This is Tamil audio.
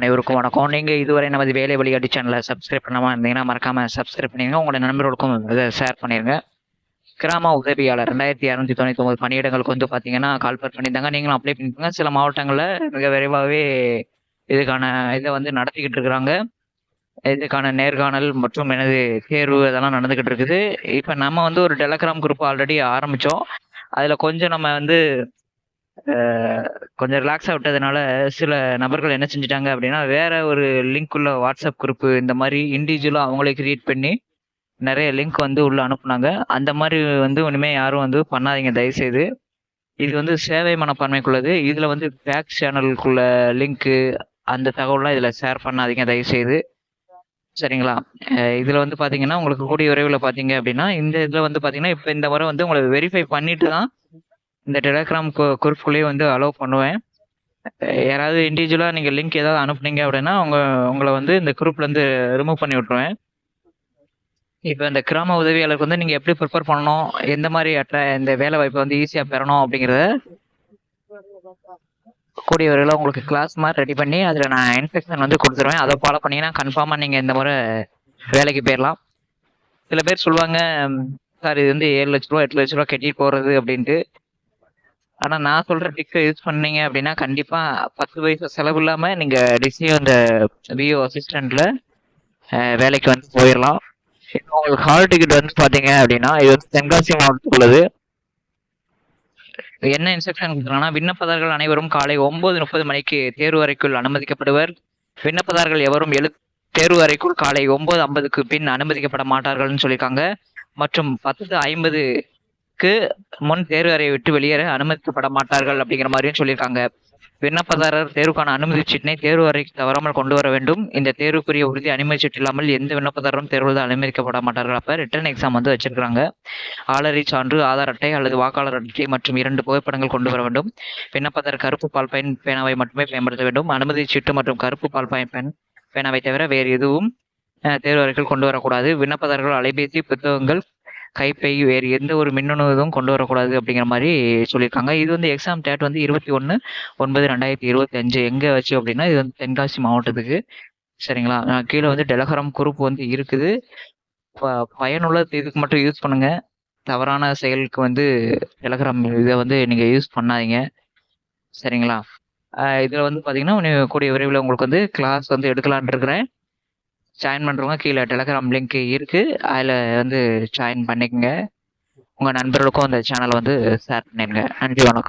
அனைவருக்கும் வணக்கம். நீங்கள் இதுவரை நமது வேலை வழிகாட்டி சேனலை சப்ஸ்கிரைப் பண்ணாமல் இருந்தீங்கன்னா மறக்காமல் சப்ஸ்கிரைப் பண்ணிடுங்க உங்களோட நண்பர்களுக்கும் இதை ஷேர் பண்ணிடுங்க கிராம உதவியாளர் ரெண்டாயிரத்தி இரநூத்தி தொண்ணூற்றி ஒன்பது பணியிடங்களுக்கு வந்து பார்த்தீங்கன்னா கால்பர் பண்ணியிருந்தாங்க. நீங்களும் அப்ளை பண்ணிக்கோங்க. சில மாவட்டங்களில் மிக விரைவாகவே இதுக்கான இதை வந்து நடத்திக்கிட்டு இருக்கிறாங்க. இதுக்கான நேர்காணல் மற்றும் எனது தேர்வு அதெல்லாம் நடந்துக்கிட்டு இருக்குது. இப்போ நம்ம வந்து ஒரு டெலகிராம் குரூப் ஆல்ரெடி ஆரம்பித்தோம் அதில் கொஞ்சம் நம்ம வந்து கொஞ்சம் ரிலாக்ஸாக விட்டதுனால சில நபர்கள் என்ன செஞ்சுட்டாங்க அப்படின்னா வேற ஒரு லிங்க் உள்ள வாட்ஸ்அப் குரூப் இந்த மாதிரி இண்டிவிஜுவலாக அவங்களே கிரியேட் பண்ணி நிறைய லிங்க் வந்து உள்ள அனுப்புனாங்க. அந்த மாதிரி வந்து ஒன்றுமே யாரும் வந்து பண்ணாதீங்க தயவுசெய்து. இது வந்து சேவை மனப்பான்மைக்குள்ளது. இதில் வந்து பேக் சேனலுக்குள்ள லிங்க்கு அந்த தகவல்லாம் இதில் ஷேர் பண்ணாதீங்க தயவுசெய்து. சரிங்களா? இதில் வந்து பார்த்தீங்கன்னா உங்களுக்கு கூடிய விரைவில் பார்த்தீங்க அப்படின்னா இந்த இதில் வந்து பார்த்தீங்கன்னா இப்போ இந்த முறை வந்து உங்களை வெரிஃபை பண்ணிட்டு தான் இந்த டெலகிராம் குரூப்குள்ளேயே வந்து அலோவ் பண்ணுவேன். யாராவது இண்டிவிஜுவலாக நீங்கள் லிங்க் ஏதாவது அனுப்புனீங்க அப்படின்னா அவங்க உங்களை வந்து இந்த குரூப்லேருந்து ரிமூவ் பண்ணி விட்ருவேன் இப்போ இந்த கிராம உதவியாளருக்கு வந்து நீங்கள் எப்படி ப்ரிப்பேர் பண்ணணும் எந்த மாதிரி அட்ட இந்த வேலை வாய்ப்பை வந்து ஈஸியாக பெறணும் அப்படிங்கிறத கூடிய உங்களுக்கு கிளாஸ் மாதிரி ரெடி பண்ணி அதில் நான் இன்ஸ்ட்ரக்ஷன் வந்து கொடுத்துருவேன். அதை ஃபாலோ பண்ணிங்கன்னா கன்ஃபார்மாக நீங்கள் இந்த முறை வேலைக்கு போயிடலாம். சில பேர் சொல்லுவாங்க சார் இது வந்து ஏழு லட்ச ரூபா எட்டு லட்ச ரூபா கட்டிட்டு போகிறது அப்படின்ட்டு. ஆனா நான் சொல்கிற டிக்கை யூஸ் பண்ணீங்க அப்படின்னா கண்டிப்பாக பத்து வயசு செலவு இல்லாம நீங்கள் டிசியோ இந்த பிஓ அசிஸ்டண்ட்டில் வேலைக்கு வந்து போயிடலாம் உங்களுக்கு ஹால் டிக்கெட் வந்து பாத்தீங்க அப்படின்னா இது வந்து தென்காசி மாவட்டத்தில் உள்ளது. என்ன இன்ஸ்ட்ரக்ஷன் கொடுக்குறாங்கன்னா விண்ணப்பதாரர்கள் அனைவரும் காலை ஒன்பது முப்பது மணிக்கு தேர்வு அறைக்குள் அனுமதிக்கப்படுவர். விண்ணப்பதாரர்கள் எவரும் எழு தேர்வு அறைக்குள் காலை ஒன்பது ஐம்பதுக்கு பின் அனுமதிக்கப்பட மாட்டார்கள்னு சொல்லியிருக்காங்க. மற்றும் பத்து ஐம்பது ஐம்பதுக்கு முன் தேர்வு அறையை விட்டு வெளியேற அனுமதிக்கப்பட மாட்டார்கள் அப்படிங்கிற மாதிரியும் சொல்லியிருக்காங்க. விண்ணப்பதாரர் தேர்வுக்கான அனுமதி சீட்டினை தேர்வு அறைக்கு தவறாமல் கொண்டு வர வேண்டும். இந்த தேர்வுக்குரிய உறுதி அனுமதி சீட்டு இல்லாமல் எந்த விண்ணப்பதாரரும் தேர்வில் அனுமதிக்கப்பட மாட்டார்கள் அப்போ ரிட்டர்ன் எக்ஸாம் வந்து வச்சிருக்காங்க ஆளறி சான்று ஆதார் அட்டை அல்லது வாக்காளர் அட்டை மற்றும் இரண்டு புகைப்படங்கள் கொண்டு வர வேண்டும். விண்ணப்பதாரர் கருப்பு பால் பயன் பேனாவை மட்டுமே பயன்படுத்த வேண்டும். அனுமதி சீட்டு மற்றும் கருப்பு பால் பயன் பெண் பேனாவை தவிர வேறு எதுவும் தேர்வு அறைகள் கொண்டு வரக்கூடாது. விண்ணப்பதாரர்கள் அலைபேசி புத்தகங்கள் கைப்பை வேறு எந்த ஒரு மின்னணு இதுவும் கொண்டு வரக்கூடாது அப்படிங்கிற மாதிரி சொல்லியிருக்காங்க. இது வந்து எக்ஸாம் டேட் வந்து இருபத்தி ஒன்று ஒன்பது ரெண்டாயிரத்தி இருபத்தி அஞ்சு. எங்கே வச்சு அப்படின்னா இது வந்து தென்காசி மாவட்டத்துக்கு. சரிங்களா? நான் கீழே வந்து டெலகரம் குரூப் வந்து இருக்குது. ப- பயனுள்ள இதுக்கு மட்டும் யூஸ் பண்ணுங்க. தவறான செயலுக்கு வந்து டெலகிராம் இதை வந்து நீங்கள் யூஸ் பண்ணாதீங்க. சரிங்களா? இதில் வந்து பார்த்தீங்கன்னா கூடிய விரைவில் உங்களுக்கு வந்து கிளாஸ் வந்து எடுக்கலான் இருக்கிறேன். ஜாயின் பண்ணுறவங்க கீழே டெலகிராம் லிங்க் இருக்கு. அதில் வந்து ஜாயின் பண்ணிக்கங்க. உங்க நண்பர்களுக்கும் அந்த சேனலை வந்து ஷேர் பண்ணிடுங்க. நன்றி வணக்கம்.